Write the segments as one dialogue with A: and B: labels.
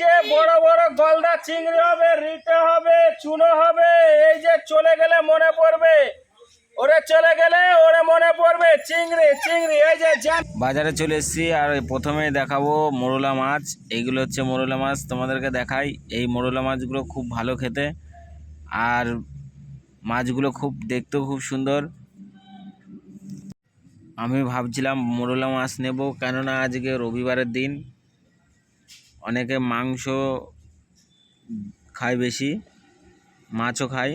A: যে বড় বড় গলদা চিংড়ি হবে রিটে হবে, চুনো হবে, এই যে চলে গেলে মনে পড়বে। ওরে চলে গেলে ওরে মনে পড়বে, চিংড়ি চিংড়ি, এই যে
B: বাজারে চলে এসেছি, আর প্রথমে দেখাবো মোরলা মাছ। এইগুলো হচ্ছে মোরলা মাছ, তোমাদেরকে দেখাই। এই মোরলা মাছগুলো খুব ভালো খেতে, আর মাছগুলো খুব, দেখতেও খুব সুন্দর। আমি ভাবছিলাম মোরলা মাছ নেব, কেননা আজকে রবিবারের দিন। অনেকে মাংস খায় বেশি, মাছও খায়।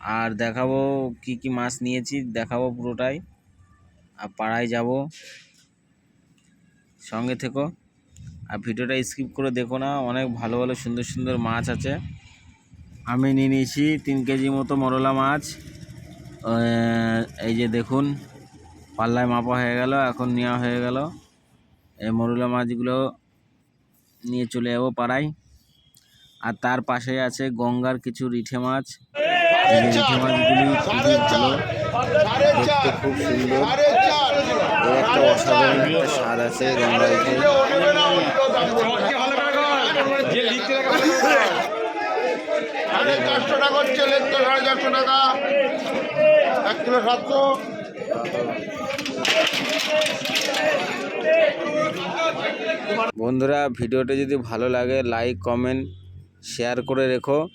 B: আর দেখাবো কি কি মাছ নিয়েছি, দেখাবো পুরোটাই। আর পাড়ায় যাব। সঙ্গে থেকো। আর ভিডিওটা স্কিপ করে দেখো না, অনেক ভালো ভালো সুন্দর সুন্দর মাছ আছে। আমি নিয়ে নিয়েছি তিন কেজি মতো মরলা মাছ। এই যে দেখুন, পাল্লায় মাপা হয়ে গেল, এখন নেওয়া হয়ে গেল। এই মরলা মাছগুলো নিয়ে চলে যাব পাড়ায়। আর তার পাশে আছে গঙ্গার কিছু রিঠে মাছ। এই রিঠে মাছগুলি খুবই ভালো। দেখতে খুব সুন্দর। এর একটা অসাধারণ একটা স্বাদ আছে গঙ্গা রিঠে।
C: সাড়ে চারশো টাকা হচ্ছে লেনটা সাড়ে চারশো টাকা। এক কিলো সাতশো।
B: বন্ধুরা, ভিডিওটা যদি ভালো লাগে লাইক কমেন্ট শেয়ার করে রেখো।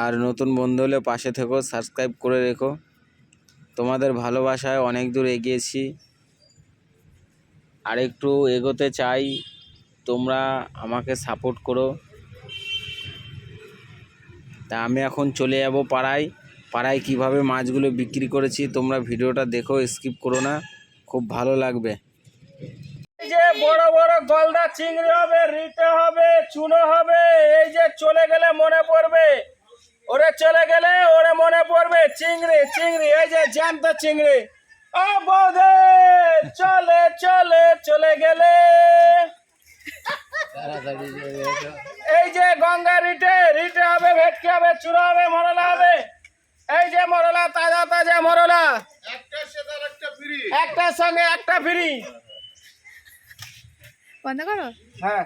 B: আর নতুন বন্ধু হলে পাশে থেকো সাবস্ক্রাইব করে রেখো। তোমাদের ভালোবাসায় অনেক দূর এগিয়েছি। আর একটু এগোতে চাই, তোমরা আমাকে সাপোর্ট করো। তা আমি এখন চলে যাব পাড়ায়। পাড়ায় কীভাবে মাছগুলো বিক্রি করেছি, তোমরা ভিডিওটা দেখো স্কিপ করো না। খুব ভালো লাগবে।
A: যে বড় বড় গলদা চিংড়ি হবে রিটে হবে চুনো হবে এই যে চলে গেলে মনে পড়বে। ওরে চলে গেলে ওরে মনে পড়বে চিংড়ি চিংড়ি এই যে জ্যান্ত চিংড়ি। ও বৌদে চলে চলে চলে গেলে। এই যে গঙ্গা রিটে রিটে হবে ভেটকি হবে চুনো হবে মরলা হবে। এই যে মরলা তাজা তাজা মরলা। একটার সঙ্গে একটা ফ্রি।
D: বন্ধ করো
A: হ্যাঁ